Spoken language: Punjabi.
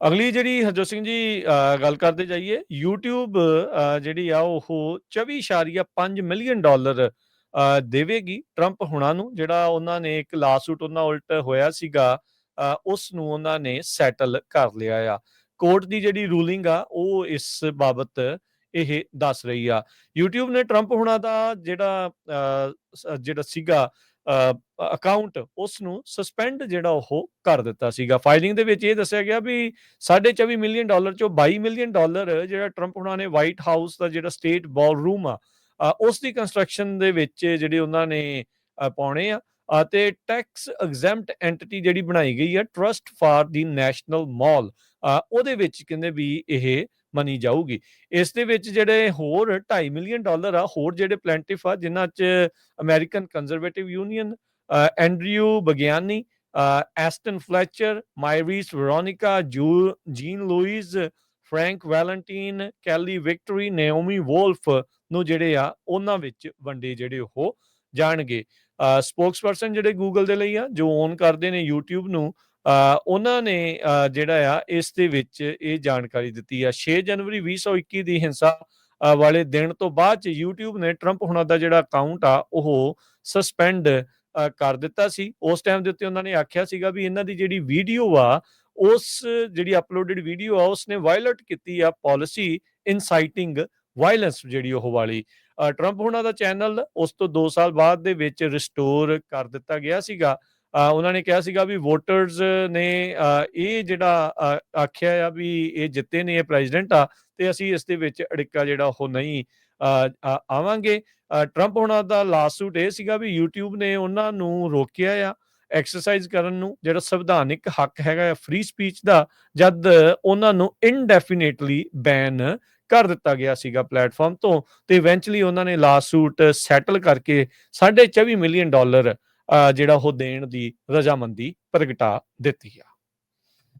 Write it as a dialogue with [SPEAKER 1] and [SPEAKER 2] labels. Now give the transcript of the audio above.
[SPEAKER 1] ਅਗਲੀ ਜਿਹੜੀ ਹਰਜੋਤ ਸਿੰਘ ਜੀ ਗੱਲ ਕਰਦੇ ਜਾਈਏ YouTube ਜਿਹੜੀ ਆ ਉਹ 24.5 ਮਿਲੀਅਨ ਡਾਲਰ ਦੇਵੇਗੀ ਟਰੰਪ ਹੁਣਾਂ ਨੂੰ ਜਿਹੜਾ ਉਹਨਾਂ ਨੇ ਇੱਕ ਲਾਸੂਟ ਉਹਨਾਂ ਉਲਟ ਹੋਇਆ ਸੀਗਾ ਅ, ਉਸ ਨੂੰ ਉਹਨਾਂ ਨੇ ਸੈਟਲ ਕਰ ਲਿਆ ਆ। ਕੋਰਟ ਦੀ ਜਿਹੜੀ ਰੂਲਿੰਗ ਆ ਉਹ ਇਸ ਬਾਬਤ ਇਹ ਦੱਸ ਰਹੀ ਆ। YouTube ਨੇ ਟਰੰਪ ਹੁਣਾਂ ਦਾ ਜਿਹੜਾ ਅ, ਜਿਹੜਾ ਸੀਗਾ ਅਕਾਊਂਟ ਉਸ ਨੂੰ ਸਸਪੈਂਡ ਜਿਹੜਾ ਉਹ ਕਰ ਦਿੱਤਾ ਸੀਗਾ। ਫਾਈਲਿੰਗ ਦੇ ਵਿੱਚ ਇਹ ਦੱਸਿਆ ਗਿਆ ਵੀ 24 ਮਿਲੀਅਨ ਡਾਲਰ ਚੋਂ 22 ਮਿਲੀਅਨ ਡਾਲਰ ਜਿਹੜਾ ਟਰੰਪ ਉਹਨਾਂ ਨੇ ਵਾਈਟ ਹਾਊਸ ਦਾ ਜਿਹੜਾ ਸਟੇਟ ਬਾਲਰੂਮ ਆ ਅ, ਉਸ ਦੀ ਕੰਸਟਰਕਸ਼ਨ ਦੇ ਵਿੱਚ ਜਿਹੜੇ ਉਹਨਾਂ ਨੇ ਪਾਉਣੇ ਆ ਅਤੇ ਟੈਕਸ ਐਗਜ਼ੈਂਪਟ ਐਂਟੀਟੀ ਜਿਹੜੀ ਬਣਾਈ ਗਈ ਹੈ trust for the national mall ਉਹਦੇ ਵਿੱਚ ਕਹਿੰਦੇ ਵੀ ਇਹ ਮੰਨੀ ਜਾਊਗੀ। ਇਸ ਦੇ ਵਿੱਚ ਜਿਹੜੇ ਹੋਰ 2.5 ਮਿਲੀਅਨ ਡਾਲਰ ਆ, ਹੋਰ ਜਿਹੜੇ ਪਲੈਂਟਿਫ ਆ, ਜਿਨ੍ਹਾਂ 'ਚ ਅਮਰੀਕਨ ਕੰਜ਼ਰਵੇਟਿਵ ਯੂਨੀਅਨ ਐਂਡਰਿਊ ਬਗਿਆਨੀ ਐਸਟਨ ਫਲੈਚਰ ਮਾਇਰੀਸ ਵੈਰੋਨਿਕਾ ਜੂ Jean Louis Frank Valentine Kelly Victory Naomi Wolf ਨੂੰ ਜਿਹੜੇ ਆ, ਉਹਨਾਂ ਵਿੱਚ ਵੰਡੇ ਜਿਹੜੇ ਉਹ ਜਾਣਗੇ। ਸਪੋਕਸਪਰਸਨ ਜਿਹੜੇ ਗੂਗਲ ਦੇ ਲਈ ਆ, ਜੋ ਓਨ ਕਰਦੇ ਨੇ YouTube ਨੂੰ ਉਹਨਾਂ ਨੇ ਜਿਹੜਾ ਆ ਇਸ ਦੇ ਵਿੱਚ ਇਹ ਜਾਣਕਾਰੀ ਦਿੱਤੀ ਆ 6 ਜਨਵਰੀ 2021 ਦੀ ਹਿੰਸਾ ਅ, ਵਾਲੇ ਦਿਨ ਤੋਂ ਬਾਅਦ ਚ YouTube ਨੇ ਟਰੰਪ ਹੁਣਾਂ ਦਾ ਜਿਹੜਾ ਅਕਾਊਂਟ ਆ ਉਹ ਸਸਪੈਂਡ ਕਰ ਦਿੱਤਾ ਸੀ। ਉਸ ਟਾਈਮ ਦੇ ਉੱਤੇ ਉਹਨਾਂ ਨੇ ਆਖਿਆ ਸੀਗਾ ਵੀ ਇਹਨਾਂ ਦੀ ਜਿਹੜੀ ਵੀਡੀਓ ਆ ਉਸ ਜਿਹੜੀ ਅਪਲੋਡਡ ਵੀਡੀਓ ਆ ਉਸਨੇ ਵਾਇਲਟ ਕੀਤੀ ਆ ਪਾਲਿਸੀ ਇਨਸਾਈਟਿੰਗ ਵਾਇਲੈਂਸ ਜਿਹੜੀ ਉਹ ਵਾਲੀ। ਅ, ਟਰੰਪ ਹੁਣਾਂ ਦਾ ਚੈਨਲ ਉਸ ਤੋਂ 2 ਸਾਲ ਬਾਅਦ ਦੇ ਵਿੱਚ ਰਿਸਟੋਰ ਕਰ ਦਿੱਤਾ ਗਿਆ ਸੀਗਾ। ਉਹਨਾਂ ਨੇ ਕਿਹਾ ਸੀਗਾ ਵੀ ਵੋਟਰਸ ਨੇ ਇਹ ਜਿਹੜਾ ਆਖਿਆ ਆ ਵੀ ਇਹ ਜਿੱਤੇ ਨੇ, ਇਹ ਪ੍ਰੈਜ਼ੀਡੈਂਟ ਆ, ਤੇ ਅਸੀਂ ਇਸ ਦੇ ਵਿੱਚ ਅੜਿੱਕਾ ਜਿਹੜਾ ਉਹ ਨਹੀਂ ਆਵਾਂਗੇ। ਟਰੰਪ ਹੋਣਾ ਦਾ ਲਾਸੂਟ ਇਹ ਸੀਗਾ ਵੀ YouTube ਨੇ ਉਹਨਾਂ ਨੂੰ ਰੋਕਿਆ ਆ ਐਕਸਰਸਾਈਜ਼ ਕਰਨ ਨੂੰ, ਜਿਹੜਾ ਸੰਵਿਧਾਨਿਕ ਹੱਕ ਹੈਗਾ ਫ੍ਰੀ ਸਪੀਚ ਦਾ, ਜਦ ਉਹਨਾਂ ਨੂੰ ਇਨਡੈਫੀਨਿਟਲੀ ਬੈਨ ਕਰ ਦਿੱਤਾ ਗਿਆ ਸੀਗਾ ਪਲੇਟਫਾਰਮ ਤੋਂ, ਤੇ ਇਵੈਂਚੁਅਲੀ ਉਹਨਾਂ ਨੇ ਲਾਸੂਟ ਸੈਟਲ ਕਰਕੇ 24 ਮਿਲੀਅਨ ਡਾਲਰ ਜਿਹੜਾ ਉਹ ਦੇਣ ਦੀ ਰਜ਼ਾਮੰਦੀ ਪ੍ਰਗਟਾ ਦਿੱਤੀ ਆ।